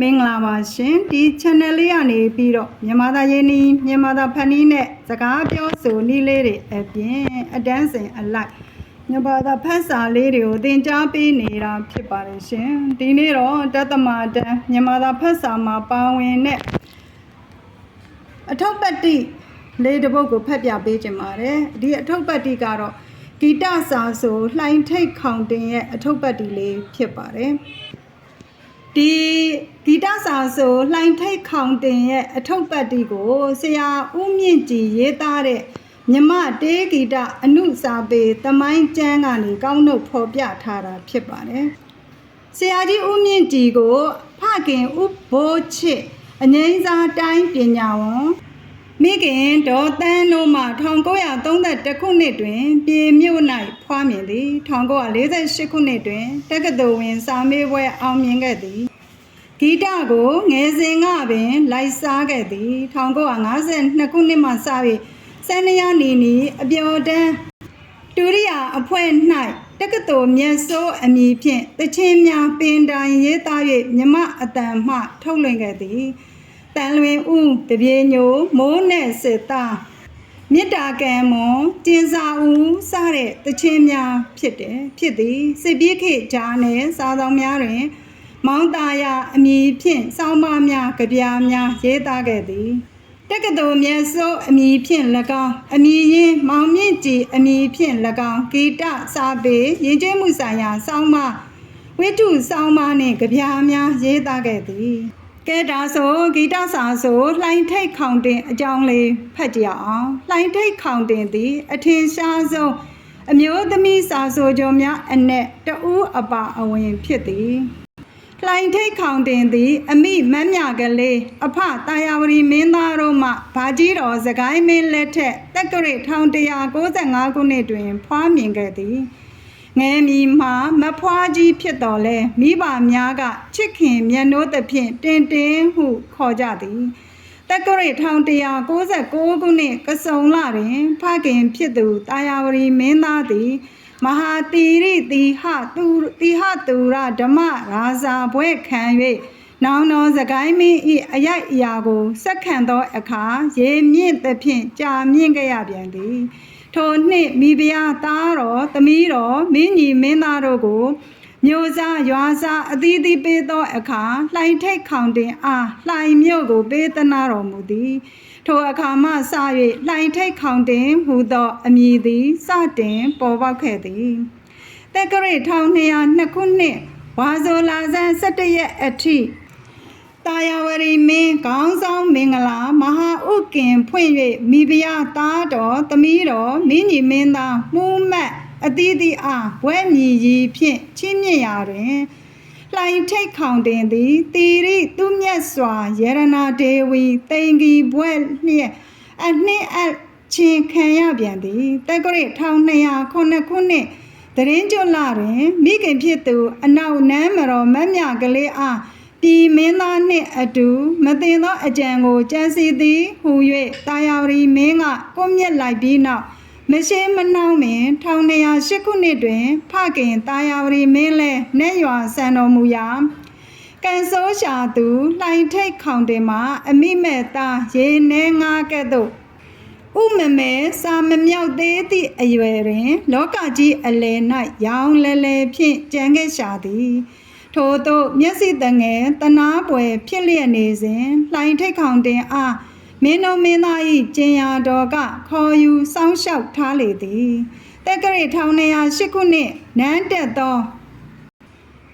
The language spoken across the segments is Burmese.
မင်္ဂလာပါရှင်ဒီ channel လေးကနေပြီးတော့မြန်မာသားရင်းနှီးမြန်မာသားဖန်နီးနဲ့စကားပြောဆိုနည်းလေးတွေအပြင်အတန်းစင်အလိုက်မြန်မာသားဖတ်စာလေးတွေကိုသင်ကြားပေးနေတာဖြစ်ပါတယ်ရှင်ဒီနေ့တော့တသမတန်းမြန်မာသားဖတ်စာမှာပါဝင်တဲ့အထောက်ပတ္တိလေးတစ်ပုဒ်ကိုဖတ်ပြပေးခြင်းပါတယ်ဒီအထောက်ပတ္တိကတော့ဂီတစာဆိုလှိုင်းထိတ်ခေါင်တင်ရဲ့အထောက်ပတ္တိလေးဖြစ်ပါတယ် ဒီဂီတစာဆိုလှိုင်းထိတ်ခေါင်တင်ရဲ့အထုပ်ပတ်တီကိုဆရာဦးမြင့်ကြည်ရေးသားတဲ့မြမတေးဂီတအနုစာပေသမိုင်းကျမ်းကနေကောင်းနှုတ်ဖော်ပြထားတာဖြစ်ပါတယ်။ဆရာကြီးဦးမြင့်ကြည်ကိုဖခင်ဥဘိုးချစ်အငိမ့်စားတိုင်းပညာဝန် မိခင်ဒေါ်တန်းတို့မှ1932ခုနှစ်တွင်ပြည်မြို့၌ဖွားမြင်သည်1948ခုနှစ်တွင်တက္ကသိုလ်ဝင်စာမေးပွဲအောင်မြင်ခဲ့သည်ဂီတကိုငယ်စဉ်ကပင် လိုက်စားခဲ့သည်1952ခုနှစ်မှစ၍စန္ဒယာနီနီအပျော်တန်းတူရိယာအဖွဲ့၌တက္ကသိုလ်မြတ်စိုးအမည်ဖြင့်တချင်းများပင်တိုင်ရေးသား၍မြမအတန်မှထုတ်လွှင့်ခဲ့သည် တန်လွင်ဦးတပြေညိုမိုးနဲ့စစ်သားမေတ္တာကံမွန်ကျင်စာဦးစတဲ့တချင်းများဖြစ်တယ်ဖြစ်သည်စစ်ပြေးခေတ်ဂျာနယ်စာဆောင်များတွင် မောင်းသားရအမည်ဖြင့်စောင်းမများကြပြားများရေးသားခဲ့သည်တက္ကသိုလ်မြတ်စိုးအမည်ဖြင့်၎င်းအမည်ရင်းမောင်မြင့်ကြည်အမည်ဖြင့်၎င်းဂီတစာပေရင်းကျင်းမှုဆိုင်ရာစောင်းမဝိတုစောင်းမနှင့်ကြပြားများရေးသားခဲ့သည် ကဲဒါဆိုဂီတစာဆိုလှိုင်းထိတ်ခေါင်တင်အကြောင်းလေးဖတ်ကြရအောင်လှိုင်းထိတ်ခေါင်တင်သည်အထင်ရှားဆုံးအမျိုးသမီးစာဆိုကြများအနက်တဦးအပါအဝင်ဖြစ်သည်လှိုင်ထိတ်ခေါင်တင်သည် အမိမမ်းမြကလေးအဖတာယာဝရီမင်းသားတို့မှဗာကြီးတော်စကိုင်းမင်းလက်ထက်တက္ကရာ1195ခုနှစ်တွင် ဖွားမြင်ခဲ့သည် ငယ်မီမှာမဖွားကြီးဖြစ်တော်လဲမိဘများကချစ်ခင်မျက်နှိုးသဖြင့်တင်တင်ဟုခေါ်ကြသည်တက္ကရာ1196ခုနှစ်ကစုံလတွင်ဖခင်ဖြစ်သူတာယာဝရီမင်းသားသည်မဟာတိရိတိဟသူတိဟသူရဓမ္မရာဇာဘွဲ့ခံ၍နောင်တော်စကိုင်းမင်းဤအရိုက်အရာကိုစက္ခံသောအခါရေမြင့်သဖြင့်ကြာမြင့်ကြရပြန်သည် ထိုနှစ်မိဖုရားသားတော်သမီးတော်မင်းကြီးမင်းသားတို့ကိုမျိုးစားရွာစားအသီးသီးပေးသောအခါလှိုင်ထိတ်ခေါင်တင်အားလှိုင်မြို့ကိုပေးသနာတော်မူသည်ထိုအခါမှစ၍လှိုင်ထိတ်ခေါင်တင်ဟူသောအမည်သည်စတင်ပေါ်ပေါက်ခဲ့သည်တက္ကရာ1202ခုနှစ်ဝါဇိုလာဇန်17ရက်အထိ တာယာဝရီမင်းခေါင်းဆောင်မင်္ဂလာမဟာဥကင်ဖွင့်၍မိဖုရားသားတော်သမီးတော်မင်းကြီးမင်းသားမှုမတ်အသီးသီးအားဘွဲ့မြည်ကြီးဖြင့်ချီးမြှင့်ရာတွင်လှိုင်ထိတ်ခေါင်တင်သည်တီရိသူမြတ်စွာယရနာဒေဝီတိန်ကြီးဘွဲ့လျက်အနှင်းအချင်းခံရပြန်သည်တက္ကရာ1209ခုနှစ်တရင်ကျွလတွင်မိခင်ဖြစ်သူအနောက်နမ်းမတော်မတ်မြကလေးအား ပြည်မင်းသားနှင့်အတူမတင်သောအကြံကိုကြံစီသည်ဟူ၍တာယာဝရီမင်းကကွမျက်လိုက်ပြီးနောက်မရှိမနှောင်းမင်1208ခုနှစ်တွင် ဖခင်တာယာဝရီမင်းလဲနတ်ရွာဆန်တော်မူရာကန်ဆိုးရှာသူလှိုင်ထိတ်ခေါင်တင်မှာ အမိမဲ့သားရေနှဲငါကဲ့သို့ဥမမဲစာမမြောက်သေးသည့်အရွယ်တွင် လောကကြီးအလယ်၌ရောင်လဲလဲဖြင့်ကြံခဲ့ရှာသည် ထို့သို့မျက်စိတငယ်တနာပွဲဖြစ်လျက်နေစဉ်လှိုင်ထိတ်ခေါင်တင်အားမင်းတို့မင်းသား၏ကျင်ယာတော်ကခေါ်ယူစောင်းလျှောက်ထားလေသည်တက္ကရာ1208ခုနှစ်နန်းတက်သော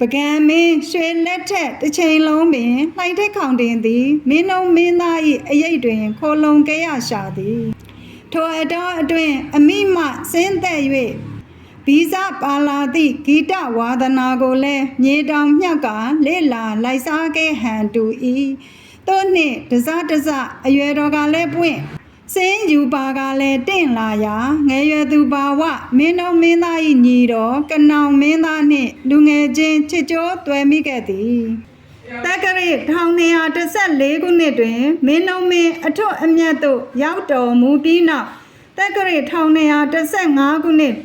ပကံမင်းရွှေလက်ထက်တစ်ချိန်လုံးပင်လှိုင်ထိတ်ခေါင်တင်သည်မင်းတို့မင်းသား၏အရိတ်တွင်ခိုလုံကြရရှာသည်ထိုအတော်အတွင်အမိမစင်းသက်၍ ဗီဇပါလာသည့်ဂီတဝါဒနာကိုလည်းမြေတောင်မြက်ကလေ့လာလိုက်စားခဲ့ဟန်တူ၏သို့နှင့်တစတစအရွယ်တော်ကလည်းပွင့်စင်းယူပါကလည်းတင့်လာရာငယ်ရွယ်သူပါဝမင်းတော်မင်းသား၏ညီတော်ကနောင်မင်းသားနှင့်လူငယ်ချင်းချစ်ကြောတွယ်မိခဲ့သည်တက္ကရာ1214ခုနှစ်တွင်မင်းလုံးမင်းအထွတ်အမြတ်သို့ရောက်တော်မူပြီးနောက်တက္ကရာ1215ခုနှစ်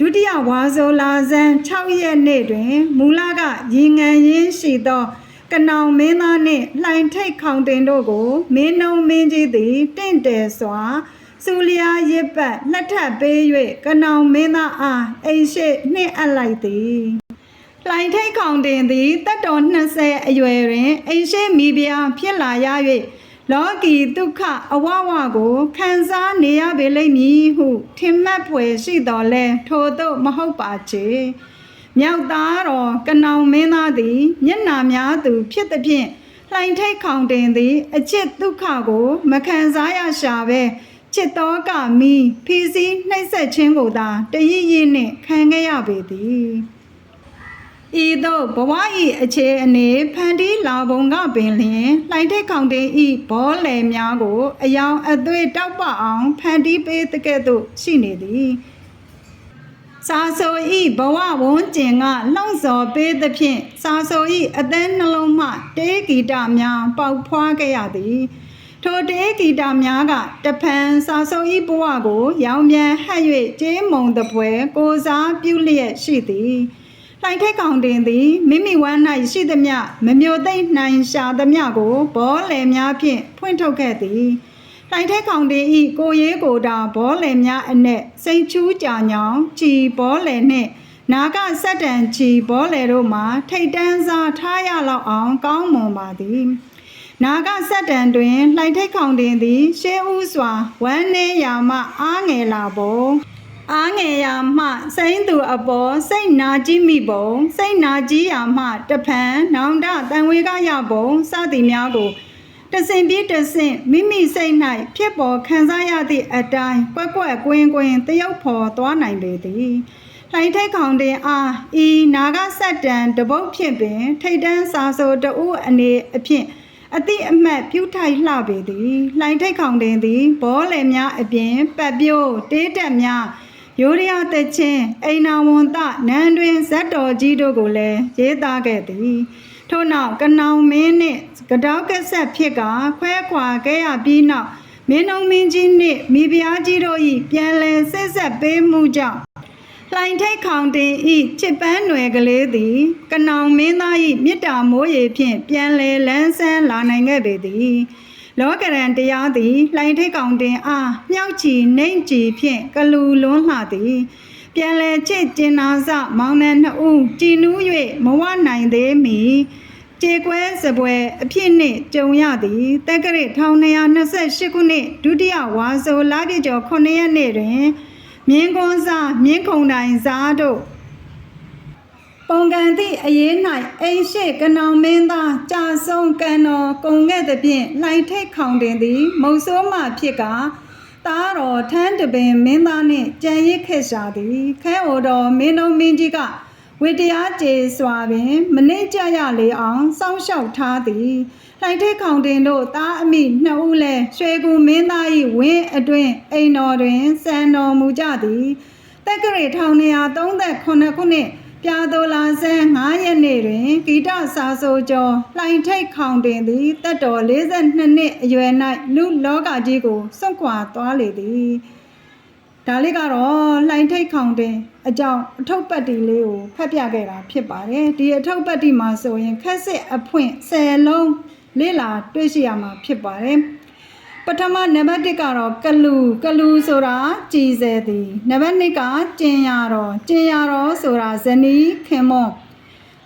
ဒုတိယဝါဆိုလာဇန်6ရက်နေ့တွင် မူလကရေငံရင်းရှိသောကနောင်မင်းသားနှင့်လှိုင်ထိတ်ခေါင်တင်တို့ကို မင်းနှုံမင်းကြီးသည်တင့်တယ်စွာစူလျာရစ်ပတ်လက်ထပ်ပေး၍ကနောင်မင်းသားအားအိမ်ရှိနှင့်အပ်လိုက်သည်လှိုင်ထိတ်ခေါင်တင်သည်တက်တော်20အရွယ်တွင်အိမ်ရှိမိဖုရားဖြစ်လာရ၍ လောကီဒုက္ခအဝဝကိုခံစားနေရပေလိမ့်မည်ဟုထင်မှတ်ဖွယ်ရှိတော်လဲထို့သို့မဟုတ်ပါချေမြောက်သားတော်ကနောင်မင်းသားသည်မျက်နာများသူဖြစ်သည်ဖြင့်လှိုင်ထိတ်ခေါင်တင်သည်အချစ်ဒုက္ခကို မခံစားရရှာပဲจิตတော်ကမီဖီစီနှိမ့်ဆက်ခြင်းကိုသာတရည်ရည်နှင့်ခံခဲ့ရပေသည် ဤသို့ဘဝ၏အခြေအနေဖန်တီးလာပုံကပင်လျင်လှိုင်ထိတ်ခေါင်တင်ဤဘောလယ်များကို အယောင်အသွေးတောက်ပအောင်ဖန်တီးပေးတဲ့ကဲ့သို့ရှိနေသည်စာဆိုဤဘဝဝန်းကျင်ကလှောင်စော်ပေးသဖြင့်စာဆိုဤအသည်းနှလုံးမှတေးဂီတများပေါက်ဖွားခဲ့ရသည်ထိုတေးဂီတများကတဖန်စာဆိုဤဘဝကို ရောင်ပြန်ဟပ်၍ကျေးမုံတပွဲကိုစားပြုလျက်ရှိသည် လှိုင်ထက်ကောင်တင်သည်မိမိဝမ်း၌ရှိသမျှမမျိုးသိမ့်နိုင်ရှာသမျှကိုဘောလယ်များဖြင့်ဖွင့်ထုတ်ခဲ့သည်လှိုင်ထက်ကောင်တင်ဤကိုရေးကိုတာဘောလယ်များအနက်စိတ်ချူးကြာညောင်ကြည်ဘောလယ်နှင့်နာကဆက်တန်ချီဘောလယ်တို့မှာထိတ်တန်းစားထားရလောက်အောင်ကောင်းမွန်ပါသည်နာဂဆက်တံတွင်လှိုင်ထိတ်ခေါင်တင်သည်ရှေးဦးစွာဝမ်းနေရာမှအားငယ်လာပုံ အားငယ်ရာမှစိမ့်သူအပေါ်စိတ်နာကြီးမိပုံစိတ်နာကြီးရာမှတဖန်နောင်တတန်ဝေကရပုံစသည်များကိုတဆင်ပြီးတဆင်မိမိစိတ်၌ဖြစ်ပေါ်ခံစားရသည့်အတိုင်းကွက်ကွက်ကွင်းကွင်းတရုပ်ဖော်သွားနိုင်ပေသည်လှိုင်ထိတ်ခေါင်တင်အားဤနာဂဆက်တံတပုတ်ဖြင့်ပင် ထိတ်တန်းစာဆိုတဦးအနေအဖြင့်အတိအမှတ်ပြုထိုက်လှပေသည်လှိုင်ထိတ်ခေါင်တင်သည်ဘောလယ်များအပြင်ပတ်ပြိုးတေးတက်များ ရိုးရရသက်ချင်းအိမ်နာဝန်တနန်းတွင်ဇက်တော်ကြီးတို့ကိုလည်းရေးသားခဲ့သည်ထို့နောက်ကနောင်မင်းနှင့်ကတောက်ကဆက်ဖြစ်ကခွဲခွာခဲ့ရပြီးနောက်မင်းအောင်မင်းကြီးနှင့်မိဖုရားကြီးတို့၏ပြန်လည်ဆက်ဆက်ပေးမှုကြောင့်လှိုင်ထိတ်ခေါင်တင်ဤချစ်ပန်းနွယ်ကလေးသည်ကနောင်မင်းသားဤမေတ္တာမိုးရေဖြင့်ပြန်လဲလန်းဆန်းလာနိုင်ခဲ့ပေသည် လောကရန်တရားသည်လှိုင်ထိတ်ကောင်တင်အားမြောက်ချီနှိမ့်ချီဖြင့်ကလူလွန်းလှသည်ပြန်လဲချစ်ကျင်နာစမောင်နှံနှစ်ဦးကြည်နူး၍မဝနိုင်သေးမီကြေကွဲစပွဲအဖြစ်နှင့်ကြုံရသည်တက္ကရာ1228ခုနှစ်ဒုတိယဝါဆိုလပြည့်ကျော်9ရက်နေ့တွင်မြင်းကွန်းစားမြင်းခုံတိုင်စားတို့ ပုံကံသည့်အရေး၌အိမ်ရှိကနောင်မင်းသားကြာဆုံးကံတော်ကုံခဲ့သည်ဖြင့်လှိုင်ထိတ်ခေါင်တင်သည် မုတ်ဆိုးမှဖြစ်ကသားတော်ထန်းတပင်မင်းသားနှင့်ကြံရစ်ခဲ့ရှာသည်ခဲအိုတော်မင်းတော်မင်းကြီးကဝိတရားကျေစွာပင် မနှိမ့်ကြရလေအောင်စောင့်ရှောက်ထားသည်လှိုင်ထိတ်ခေါင်တင်တို့သားအမိနှစ်ဦးလဲရွှေကူမင်းသား၏ဝင်းအတွင်အိမ်တော်တွင်စံတော်မူကြသည်တက္ကရာ1238ခုနှစ် ပြာတော်လာဆန်း9ရက်နေ့တွင်ဂီတစာဆိုကျော်လှိုင်ထိတ်ခေါင်တင်သည်တက်တော်42နှစ်အရွယ်၌လူလောကကြီးကိုစွန့်ခွာသွားလေသည်ဒါလေးကတော့လှိုင်ထိတ်ခေါင်တင်အကြောင်းအထုပ်ပတ်တီလေးကိုဖတ်ပြခဲ့တာဖြစ်ပါတယ်ဒီအထုပ်ပတ်တီမှာဆိုရင်ခက်စစ်အဖွင့်10လုံးလေ့လာတွေ့ရှိရမှာဖြစ်ပါတယ် ပထမနံပါတ်1ကတော့ကလူကလူဆိုတာကြည်စဲသည်နံပါတ်2ကကျင်ရတော်ကျင်ရတော်ဆိုတာဇနီးခင်မွန်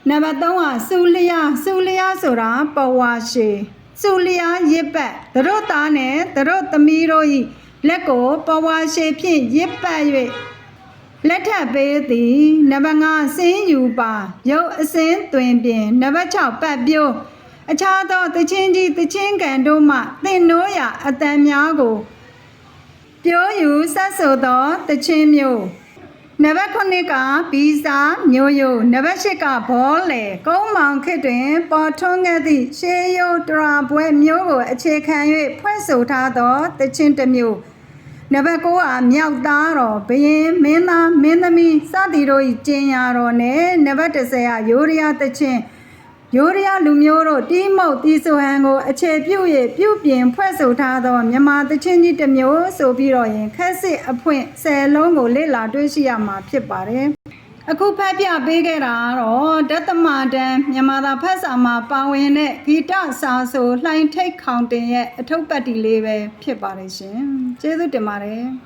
နံပါတ်3ကစူလျာစူလျာဆိုတာပဝါရှေစူလျာရစ်ပတ်သတို့သားနဲ့သတို့သမီးတို့ဤလက်ကိုပဝါရှေဖြင့်ရစ်ပတ်၍လက်ထပ်ပေးသည်နံပါတ်5စင်းယူပါရုပ်အစင်းတွင်ပြင်နံပါတ်6ပတ်ပြိုး အခြားသောသချင်းကြီးသချင်းကံတို့မှသင်နိုးရာအတန်များကိုပြောယူဆက်ဆိုသောသချင်းမျိုးနံပါတ်9ကဘီစာမျိုးယိုနံပါတ်10ကဘောလေကုန်းမောင်ခေတ်တွင် ပေါ်ထွန်းခဲ့သည့်ရှေးရိုးတရာပွဲမျိုးကိုအခြေခံ၍ဖွဲ့ဆိုထားသောသချင်းတစ်မျိုးနံပါတ်9ကမြောက်သားတော်ဘရင်မင်းသားမင်းသမီးစသည်တို့၏ကျင်ညာတော်နဲ့နံပါတ်10ကရိုးရရသချင်း ရိုးရရလူမျိုးတို့တီးမုတ်တီဆိုဟန်ကို အခြေပြု၍ပြုပြင်ဖွဲ့ဆိုထားသောမြန်မာသချင်းကြီးတစ်မျိုးဆိုပြီးတော့ရင်ခက်စစ်အဖွင့်10လုံးကိုလေ့လာတွေ့ရှိရမှာဖြစ်ပါတယ်အခုဖတ်ပြပေးခဲ့တာကတော့ဒသမတန်မြန်မာသာဖတ်စာမှာပါဝင်တဲ့ဂီတစာဆိုလှိုင်ထိတ်ခေါင်တင်ရဲ့အထုပ်ပတ်တီလေးပဲဖြစ်ပါတယ်ရှင်ကျေးဇူးတင်ပါတယ်